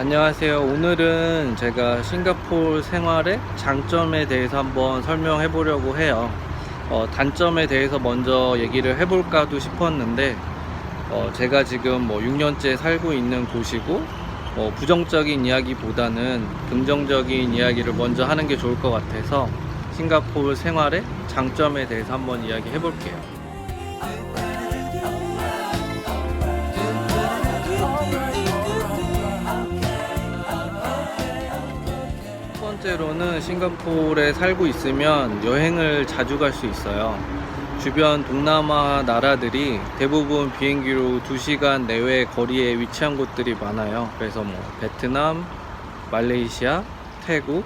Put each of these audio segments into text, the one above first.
안녕하세요. 오늘은 제가 싱가포르 생활의 장점에 대해서 한번 설명해 보려고 해요. 어, 단점에 대해서 먼저 얘기를 해볼까도 싶었는데, 어, 제가 지금 뭐 6년째 살고 있는 곳이고, 뭐 부정적인 이야기보다는 긍정적인 이야기를 먼저 하는 게 좋을 것 같아서 싱가포르 생활의 장점에 대해서 한번 이야기 해 볼게요. 번째로는 싱가포르에 살고 있으면 여행을 자주 갈 수 있어요. 주변 동남아 나라들이 대부분 비행기로 2시간 내외 거리에 위치한 곳들이 많아요. 그래서 뭐 베트남, 말레이시아, 태국,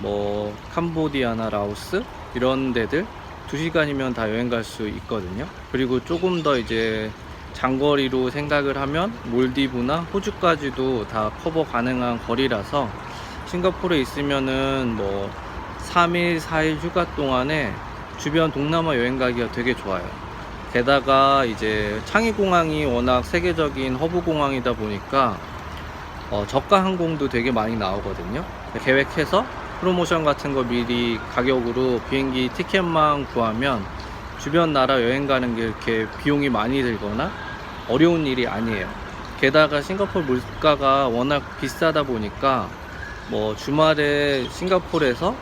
뭐 캄보디아나 라오스 이런 데들 2시간이면 다 여행 갈 수 있거든요. 그리고 조금 더 이제 장거리로 생각을 하면 몰디브나 호주까지도 다 커버 가능한 거리라서 싱가포르에 있으면은 뭐 3일, 4일 휴가 동안에 주변 동남아 여행 가기가 되게 좋아요. 게다가 이제 창의공항이 워낙 세계적인 허브공항이다 보니까 어, 저가 항공도 되게 많이 나오거든요. 계획해서 프로모션 같은 거 미리 가격으로 비행기 티켓만 구하면 주변 나라 여행 가는 게 이렇게 비용이 많이 들거나 어려운 일이 아니에요. 게다가 싱가포르 물가가 워낙 비싸다 보니까 뭐 주말에 싱가포르에서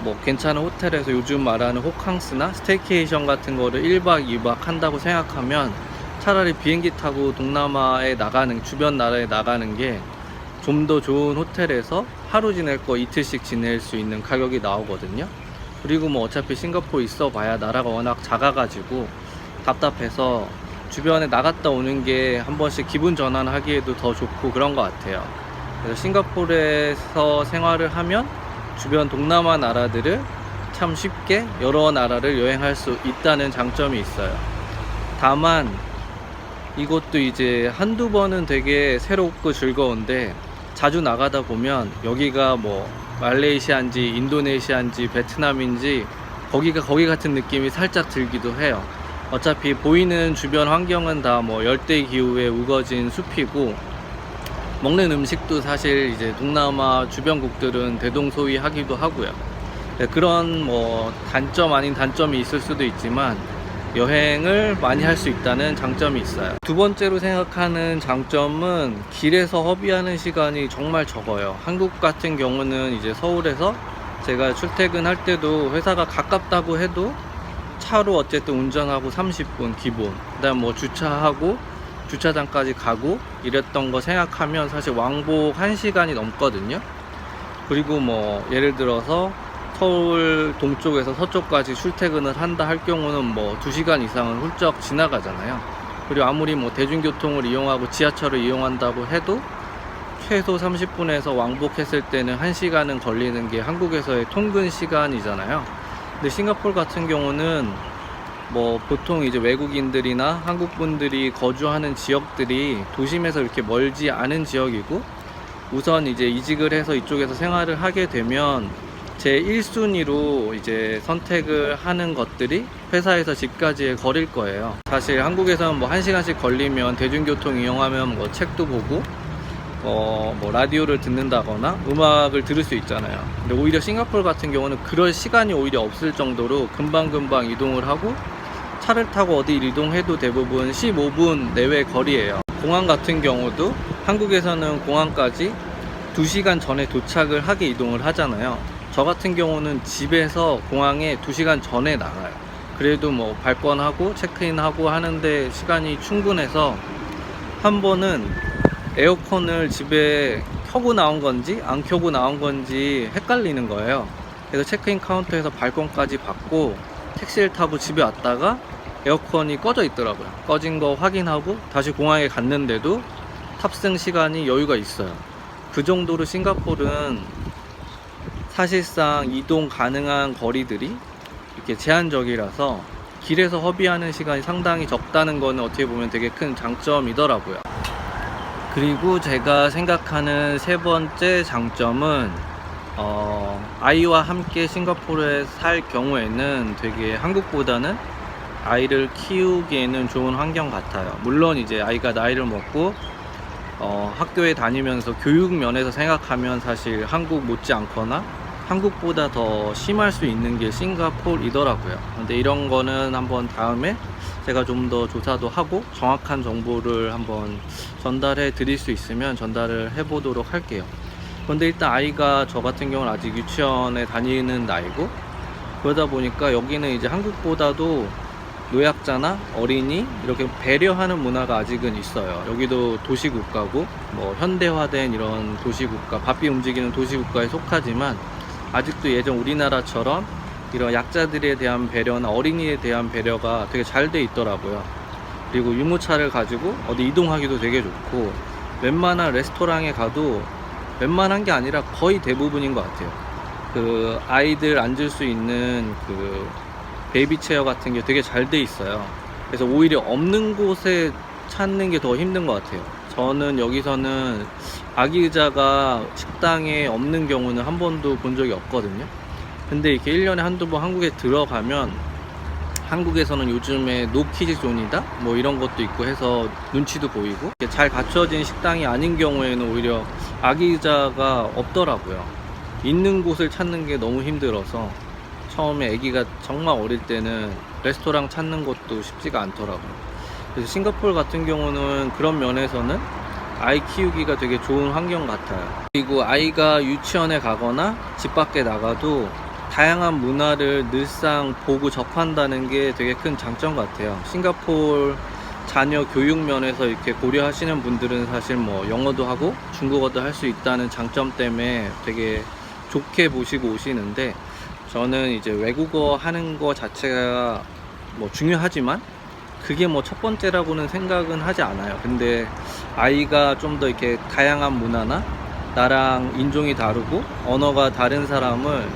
뭐 괜찮은 호텔에서 요즘 말하는 호캉스나 스테이케이션 같은 거를 1박 2박 한다고 생각하면 차라리 비행기 타고 동남아에 나가는 주변 나라에 나가는 게 좀 더 좋은 호텔에서 하루 지낼 거 이틀씩 지낼 수 있는 가격이 나오거든요. 그리고 뭐 어차피 싱가포르 있어 봐야 나라가 워낙 작아가지고 답답해서 주변에 나갔다 오는 게 한 번씩 기분 전환하기에도 더 좋고 그런 것 같아요. 그래서 싱가포르에서 생활을 하면 주변 동남아 나라들을 참 쉽게 여러 나라를 여행할 수 있다는 장점이 있어요. 다만 이것도 이제 한두 번은 되게 새롭고 즐거운데 자주 나가다 보면 여기가 뭐 말레이시아인지 인도네시아인지 베트남인지 거기가 거기 같은 느낌이 살짝 들기도 해요. 어차피 보이는 주변 환경은 다 뭐 열대 기후에 우거진 숲이고 먹는 음식도 사실 이제 동남아 주변국들은 대동소이하기도 하고요. 네, 그런 뭐 단점 아닌 단점이 있을 수도 있지만 여행을 많이 할 수 있다는 장점이 있어요. 두 번째로 생각하는 장점은 길에서 허비하는 시간이 정말 적어요. 한국 같은 경우는 이제 서울에서 제가 출퇴근할 때도 회사가 가깝다고 해도 차로 어쨌든 운전하고 30분 기본. 그다음 뭐 주차하고 주차장까지 가고 이랬던 거 생각하면 사실 왕복 1시간이 넘거든요. 그리고 뭐 예를 들어서 서울 동쪽에서 서쪽까지 출퇴근을 한다 할 경우는 뭐 2시간 이상은 훌쩍 지나가잖아요. 그리고 아무리 뭐 대중교통을 이용하고 지하철을 이용한다고 해도 최소 30분에서 왕복했을 때는 1시간은 걸리는 게 한국에서의 통근 시간이잖아요. 근데 싱가포르 같은 경우는 뭐 보통 이제 외국인들이나 한국 분들이 거주하는 지역들이 도심에서 이렇게 멀지 않은 지역이고 우선 이제 이직을 해서 이쪽에서 생활을 하게 되면 제 1순위로 이제 선택을 하는 것들이 회사에서 집까지의 거리일 거예요. 사실 한국에서는 뭐 1시간씩 걸리면 대중교통 이용하면 뭐 책도 보고 어, 뭐 라디오를 듣는다거나 음악을 들을 수 있잖아요. 근데 오히려 싱가포르 같은 경우는 그럴 시간이 오히려 없을 정도로 금방금방 이동을 하고 차를 타고 어디 이동해도 대부분 15분 내외 거리예요. 공항 같은 경우도 한국에서는 공항까지 2시간 전에 도착을 하게 이동을 하잖아요. 저 같은 경우는 집에서 공항에 2시간 전에 나가요. 그래도 뭐 발권하고 체크인하고 하는데 시간이 충분해서 한 번은 에어컨을 집에 켜고 나온 건지 안 켜고 나온 건지 헷갈리는 거예요. 그래서 체크인 카운터에서 발권까지 받고 택시를 타고 집에 왔다가 에어컨이 꺼져 있더라고요. 꺼진 거 확인하고 다시 공항에 갔는데도 탑승 시간이 여유가 있어요. 그 정도로 싱가포르는 사실상 이동 가능한 거리들이 이렇게 제한적이라서 길에서 허비하는 시간이 상당히 적다는 거는 어떻게 보면 되게 큰 장점이더라고요. 그리고 제가 생각하는 세 번째 장점은 어, 아이와 함께 싱가포르에 살 경우에는 되게 한국보다는 아이를 키우기에는 좋은 환경 같아요. 물론 이제 아이가 나이를 먹고 어, 학교에 다니면서 교육 면에서 생각하면 사실 한국 못지 않거나 한국보다 더 심할 수 있는 게 싱가포르이더라고요. 근데 이런 거는 한번 다음에 제가 좀 더 조사도 하고 정확한 정보를 한번 전달해 드릴 수 있으면 전달을 해 보도록 할게요. 근데 일단 아이가 저 같은 경우는 아직 유치원에 다니는 나이고 그러다 보니까 여기는 이제 한국보다도 노약자나 어린이 이렇게 배려하는 문화가 아직은 있어요. 여기도 도시국가고 뭐 현대화된 이런 도시국가, 바삐 움직이는 도시국가에 속하지만 아직도 예전 우리나라처럼 이런 약자들에 대한 배려나 어린이에 대한 배려가 되게 잘 돼 있더라고요. 그리고 유모차를 가지고 어디 이동하기도 되게 좋고 웬만한 레스토랑에 가도 웬만한 게 아니라 거의 대부분인 것 같아요. 그 아이들 앉을 수 있는 그 베이비 체어 같은 게 되게 잘 돼 있어요. 그래서 오히려 없는 곳에 찾는 게 더 힘든 것 같아요. 저는 여기서는 아기 의자가 식당에 없는 경우는 한 번도 본 적이 없거든요. 근데 이렇게 1년에 한두 번 한국에 들어가면 한국에서는 요즘에 노키즈 존이다? 뭐 이런 것도 있고 해서 눈치도 보이고 잘 갖춰진 식당이 아닌 경우에는 오히려 아기 의자가 없더라고요. 있는 곳을 찾는 게 너무 힘들어서 처음에 아기가 정말 어릴 때는 레스토랑 찾는 것도 쉽지가 않더라고요. 그래서 싱가포르 같은 경우는 그런 면에서는 아이 키우기가 되게 좋은 환경 같아요. 그리고 아이가 유치원에 가거나 집 밖에 나가도 다양한 문화를 늘상 보고 접한다는 게 되게 큰 장점 같아요. 싱가포르 자녀 교육 면에서 이렇게 고려하시는 분들은 사실 뭐 영어도 하고 중국어도 할 수 있다는 장점 때문에 되게 좋게 보시고 오시는데 저는 이제 외국어 하는 거 자체가 뭐 중요하지만 그게 뭐 첫 번째라고는 생각은 하지 않아요. 근데 아이가 좀 더 이렇게 다양한 문화나 나랑 인종이 다르고 언어가 다른 사람을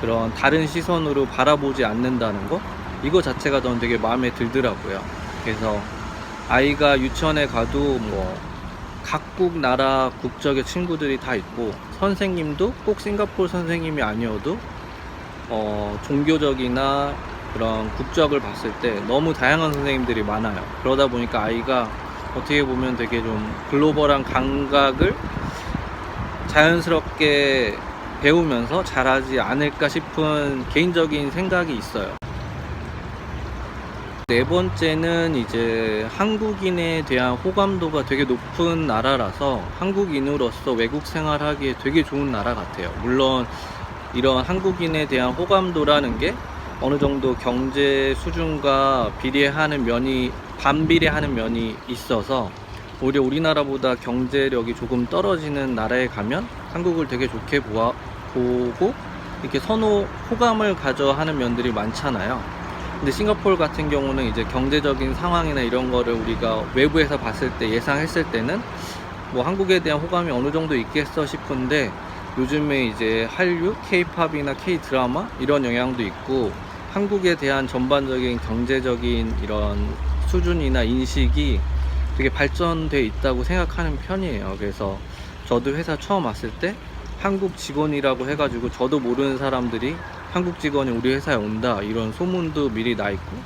그런 다른 시선으로 바라보지 않는다는 거 이거 자체가 저는 되게 마음에 들더라고요. 그래서 아이가 유치원에 가도 뭐 각국 나라 국적의 친구들이 다 있고 선생님도 꼭 싱가포르 선생님이 아니어도 어, 종교적이나 그런 국적을 봤을 때 너무 다양한 선생님들이 많아요. 그러다 보니까 아이가 어떻게 보면 되게 좀 글로벌한 감각을 자연스럽게 배우면서 잘하지 않을까 싶은 개인적인 생각이 있어요. 네 번째는 이제 한국인에 대한 호감도가 되게 높은 나라라서 한국인으로서 외국 생활하기에 되게 좋은 나라 같아요. 물론 이런 한국인에 대한 호감도라는 게 어느 정도 경제 수준과 비례하는 면이 반비례하는 면이 있어서 오히려 우리나라보다 경제력이 조금 떨어지는 나라에 가면 한국을 되게 좋게 보아, 보고 이렇게 선호 호감을 가져 하는 면들이 많잖아요. 근데 싱가포르 같은 경우는 이제 경제적인 상황이나 이런 거를 우리가 외부에서 봤을 때 예상했을 때는 뭐 한국에 대한 호감이 어느 정도 있겠어 싶은데 요즘에 이제 한류, 케이팝이나 케이 드라마 이런 영향도 있고 한국에 대한 전반적인 경제적인 이런 수준이나 인식이 되게 발전돼 있다고 생각하는 편이에요. 그래서 저도 회사 처음 왔을 때 한국 직원이라고 해가지고 저도 모르는 사람들이 한국 직원이 우리 회사에 온다 이런 소문도 미리 나 있고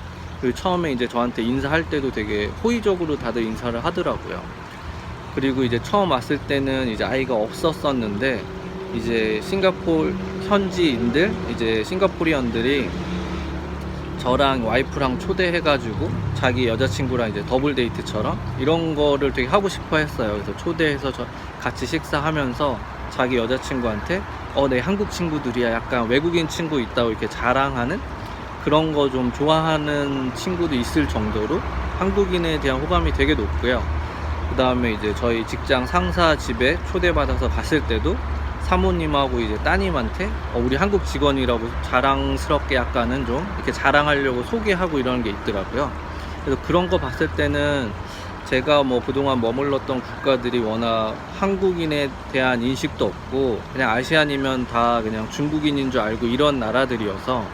그리고 처음에 이제 저한테 인사할 때도 되게 호의적으로 다들 인사를 하더라고요. 그리고 이제 처음 왔을 때는 이제 아이가 없었었는데 이제 싱가포르 현지인들 이제 싱가포리언들이 저랑 와이프랑 초대해가지고 자기 여자친구랑 이제 더블 데이트처럼 이런 거를 되게 하고 싶어 했어요. 그래서 초대해서 저 같이 식사하면서 자기 여자친구한테 어, 내 한국 친구들이야. 약간 외국인 친구 있다고 이렇게 자랑하는 그런 거 좀 좋아하는 친구도 있을 정도로 한국인에 대한 호감이 되게 높고요. 그 다음에 이제 저희 직장 상사 집에 초대받아서 갔을 때도 사모님하고 이제 따님한테 어, 우리 한국 직원이라고 자랑스럽게 약간은 좀 이렇게 자랑하려고 소개하고 이러는 게 있더라고요. 그래서 그런 거 봤을 때는 제가 뭐 그동안 머물렀던 국가들이 워낙 한국인에 대한 인식도 없고 그냥 아시안이면 다 그냥 중국인인 줄 알고 이런 나라들이어서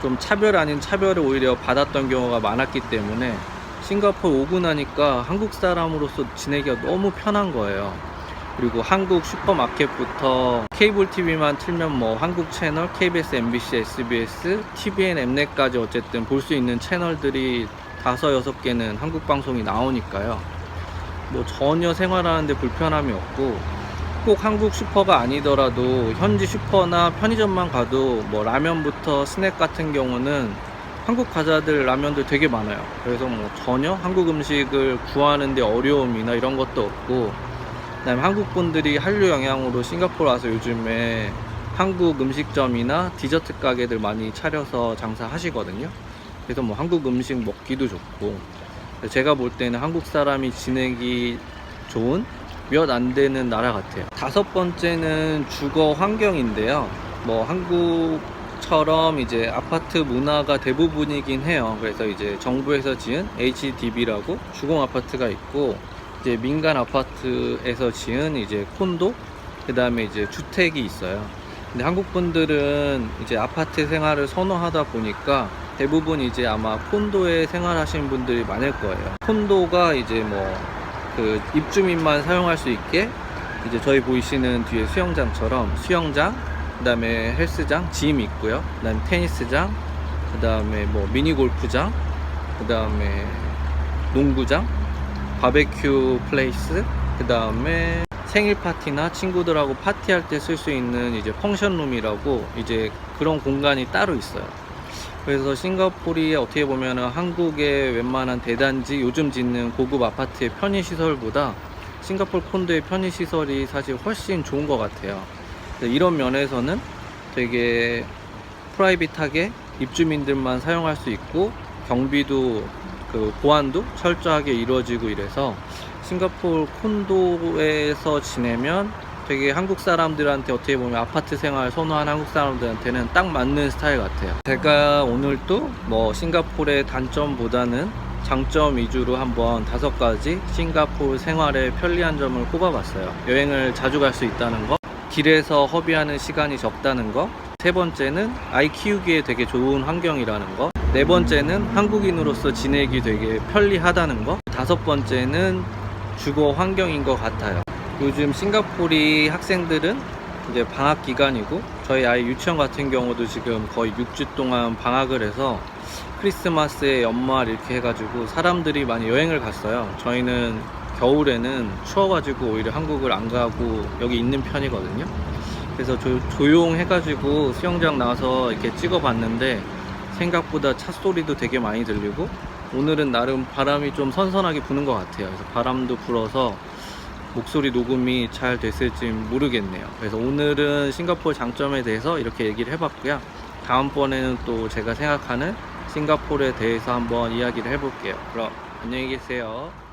좀 차별 아닌 차별을 오히려 받았던 경우가 많았기 때문에 싱가포르 오고 나니까 한국 사람으로서 지내기가 너무 편한 거예요. 그리고 한국 슈퍼마켓부터 케이블 TV만 틀면 뭐 한국 채널, KBS, MBC, SBS, TVN, 엠넷까지 어쨌든 볼 수 있는 채널들이 다섯 여섯 개는 한국 방송이 나오니까요. 뭐 전혀 생활하는데 불편함이 없고 꼭 한국 슈퍼가 아니더라도 현지 슈퍼나 편의점만 가도 뭐 라면부터 스낵 같은 경우는 한국 과자들 라면들 되게 많아요. 그래서 뭐 전혀 한국 음식을 구하는데 어려움이나 이런 것도 없고 그다음에 한국 분들이 한류 영향으로 싱가포르 와서 요즘에 한국 음식점이나 디저트 가게들 많이 차려서 장사하시거든요. 그래서 뭐 한국 음식 먹기도 좋고 제가 볼 때는 한국 사람이 지내기 좋은 몇 안 되는 나라 같아요. 다섯 번째는 주거 환경인데요. 뭐 한국처럼 이제 아파트 문화가 대부분이긴 해요. 그래서 이제 정부에서 지은 HDB라고 주공 아파트가 있고 이제 민간 아파트에서 지은 이제 콘도 그 다음에 이제 주택이 있어요. 근데 한국 분들은 이제 아파트 생활을 선호하다 보니까 대부분 이제 아마 콘도에 생활하시는 분들이 많을 거예요. 콘도가 이제 뭐 그 입주민만 사용할 수 있게 이제 저희 보이시는 뒤에 수영장처럼 수영장, 그다음에 헬스장, 짐 있고요. 그다음에 테니스장, 그다음에 뭐 미니 골프장, 그다음에 농구장, 바베큐 플레이스, 그 다음에 생일 파티나 친구들하고 파티할 때 쓸 수 있는 이제 펑션 룸이라고 이제 그런 공간이 따로 있어요. 그래서 싱가포르이 어떻게 보면 한국의 웬만한 대단지 요즘 짓는 고급 아파트의 편의 시설보다 싱가포르 콘도의 편의 시설이 사실 훨씬 좋은 것 같아요. 이런 면에서는 되게 프라이빗하게 입주민들만 사용할 수 있고 경비도 그 보안도 철저하게 이루어지고 이래서 싱가포르 콘도에서 지내면 되게 한국 사람들한테 어떻게 보면 아파트 생활 선호하는 한국 사람들한테는 딱 맞는 스타일 같아요. 제가 오늘 또뭐 싱가포르의 단점보다는 장점 위주로 한번 다섯 가지 싱가포르 생활의 편리한 점을 꼽아봤어요. 여행을 자주 갈 수 있다는 거, 길에서 허비하는 시간이 적다는 거, 세 번째는 아이 키우기에 되게 좋은 환경이라는 거, 네 번째는 한국인으로서 지내기 되게 편리하다는 거, 다섯 번째는 주거 환경인 것 같아요. 요즘 싱가포르 학생들은 이제 방학 기간이고 저희 아이 유치원 같은 경우도 지금 거의 6주 동안 방학을 해서 크리스마스에 연말 이렇게 해가지고 사람들이 많이 여행을 갔어요. 저희는 겨울에는 추워가지고 오히려 한국을 안 가고 여기 있는 편이거든요. 그래서 조, 조용해가지고 수영장 나와서 이렇게 찍어봤는데 생각보다 차 소리도 되게 많이 들리고 오늘은 나름 바람이 좀 선선하게 부는 것 같아요. 그래서 바람도 불어서 목소리 녹음이 잘 됐을지 모르겠네요. 그래서 오늘은 싱가포르 장점에 대해서 이렇게 얘기를 해봤고요. 다음번에는 또 제가 생각하는 싱가포르에 대해서 한번 이야기를 해볼게요. 그럼 안녕히 계세요.